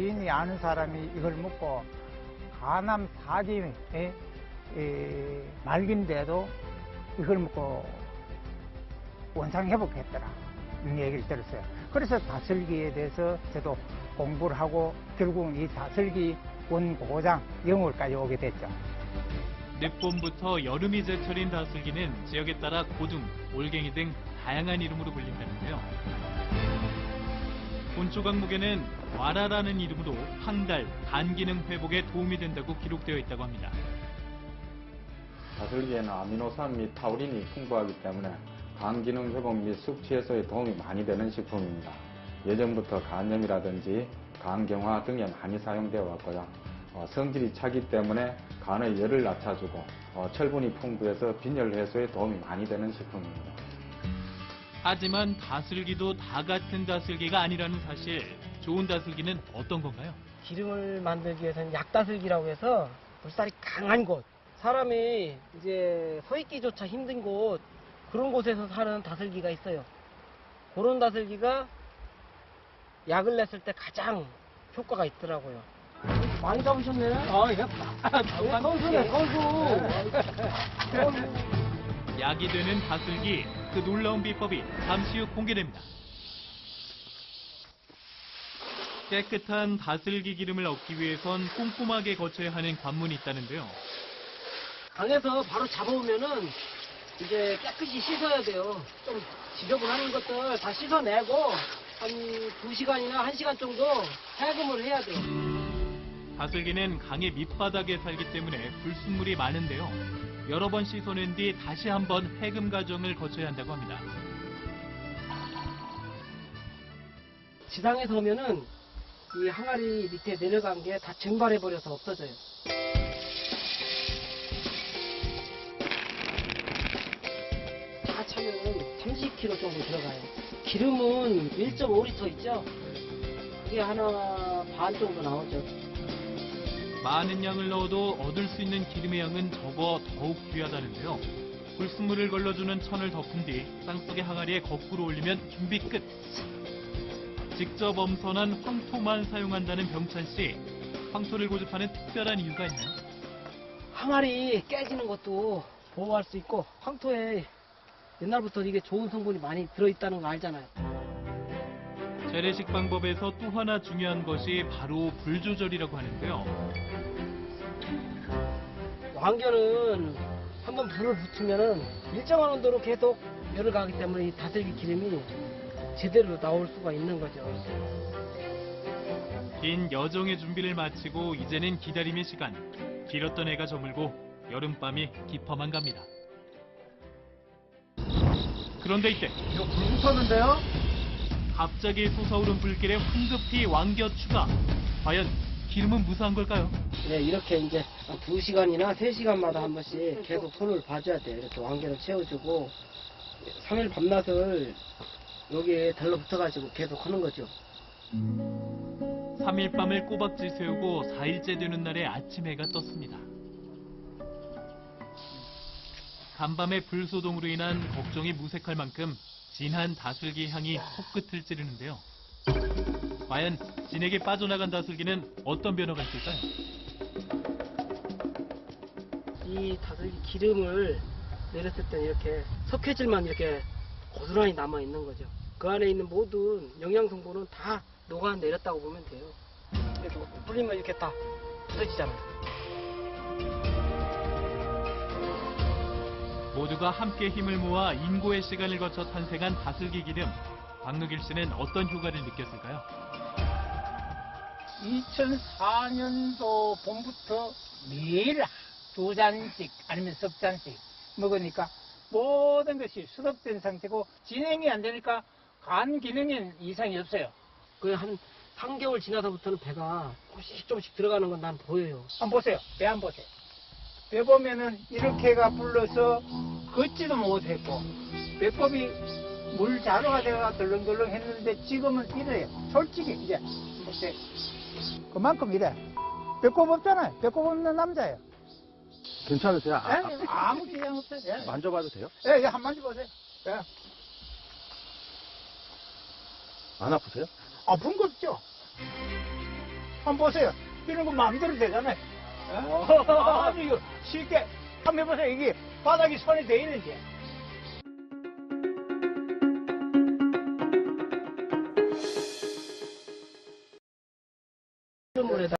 지인이 아는 사람이 이걸 먹고 간암 사기에 에, 말기인데도 이걸 먹고 원상 회복했더라 이런 얘기를 들었어요. 그래서 다슬기에 대해서 저도 공부를 하고 결국은 이 다슬기 원고장 영월까지 오게 됐죠. 늦봄부터 여름이 제철인 다슬기는 지역에 따라 고등, 올갱이 등 다양한 이름으로 불린다는데요. 본초 강목에는 와라라는 이름으로 항달, 간 기능 회복에 도움이 된다고 기록되어 있다고 합니다. 다슬기에는 아미노산 및 타우린이 풍부하기 때문에 간 기능 회복 및 숙취 해소에 도움이 많이 되는 식품입니다. 예전부터 간염이라든지 간경화 등에 많이 사용되어 왔고요. 어, 성질이 차기 때문에 간의 열을 낮춰주고 어, 철분이 풍부해서 빈혈 해소에 도움이 많이 되는 식품입니다. 하지만 다슬기도 다 같은 다슬기가 아니라는 사실. 좋은 다슬기는 어떤 건가요? 기름을 만들기 위해서는 약다슬기라고 해서 물살이 강한 곳, 사람이 이제 서 있기조차 힘든 곳 그런 곳에서 사는 다슬기가 있어요. 그런 다슬기가 약을 냈을 때 가장 효과가 있더라고요. 많이 잡으셨네. 아, 이거 선수네, 선수. 약이 되는 다슬기, 그 놀라운 비법이 잠시 후 공개됩니다. 깨끗한 다슬기 기름을 얻기 위해선 꼼꼼하게 거쳐야 하는 관문이 있다는데요. 강에서 바로 잡아오면은 이제 깨끗이 씻어야 돼요. 좀 지저분한 것들 다 씻어내고 한 2시간이나 1시간 정도 해금을 해야 돼요. 다슬기는 강의 밑바닥에 살기 때문에 불순물이 많은데요. 여러 번 씻어낸 뒤 다시 한번 해금 과정을 거쳐야 한다고 합니다. 지상에서 오면은 이 항아리 밑에 내려간 게 다 증발해 버려서 없어져요. 다 차면은 30kg 정도 들어가요. 기름은 1.5리터 있죠? 그게 하나 반 정도 나오죠. 많은 양을 넣어도 얻을 수 있는 기름의 양은 적어 더욱 귀하다는데요. 불순물을 걸러주는 천을 덮은 뒤 땅속의 항아리에 거꾸로 올리면 준비 끝. 직접 엄선한 황토만 사용한다는 병찬 씨. 황토를 고집하는 특별한 이유가 있나요? 항아리 깨지는 것도 보호할 수 있고 황토에 옛날부터 이게 좋은 성분이 많이 들어있다는 거 알잖아요. 재래식 방법에서 또 하나 중요한 것이 바로 불 조절이라고 하는데요. 왕겨는 한번 불을 붙이면은 일정한 온도로 계속 열을 가기 때문에 이 다슬기 기름이 제대로 나올 수가 있는 거죠. 긴 여정의 준비를 마치고 이제는 기다림의 시간. 길었던 해가 저물고 여름밤이 깊어만 갑니다. 그런데 이때 이거 불 붙었는데요? 갑자기 솟아오른 불길에 황급히 왕겨 추가. 과연 기름은 무사한 걸까요? 네, 이렇게 이제 한 2시간이나 3시간마다 한 번씩 계속 손을 봐줘야 돼요. 이렇게 왕겨를 채워주고 3일 밤낮을 여기에 달라붙어가지고 계속 하는 거죠. 3일 밤을 꼬박지 세우고 4일째 되는 날에 아침 해가 떴습니다. 간밤의 불소동으로 인한 걱정이 무색할 만큼 진한 다슬기 향이 코끝을 찌르는데요. 과연 진에게 빠져나간 다슬기는 어떤 변화가 있을까요? 이 다슬기 기름을 내렸을 때 이렇게 석회질만 이렇게 고스란히 남아 있는 거죠. 그 안에 있는 모든 영양 성분은 다 녹아 내렸다고 보면 돼요. 그래서 불리면 이렇게 다 부서지잖아요. 모두가 함께 힘을 모아 인고의 시간을 거쳐 탄생한 다슬기 기름. 박누길 씨는 어떤 효과를 느꼈을까요? 2004년도 봄부터 매일 두 잔씩 아니면 석 잔씩 먹으니까 모든 것이 수급된 상태고 진행이 안 되니까 간 기능엔 이상이 없어요. 그한 3개월 지나서부터는 배가 조금씩 조금씩 들어가는 건 난 보여요. 한번 보세요. 배 한번 보세요. 배 보면은 이렇게가 불러서 걷지도 못했고 배꼽이 물 자루가 돼가 덜렁덜렁 했는데 지금은 이래요. 솔직히 이제 보세요. 그만큼 이래. 배꼽 없잖아요. 배꼽 없는 남자예요. 괜찮으세요? 아, 에? 아무 지장 없어요. 예. 만져봐도 돼요? 예, 예, 한 만지 보세요. 예. 안 아프세요? 아픈 거 없죠? 한번 보세요. 이런 거 마음대로 되잖아요. 예? 아주 쉽게 한번 해보세요. 이게 바닥이 손이 돼 있는지.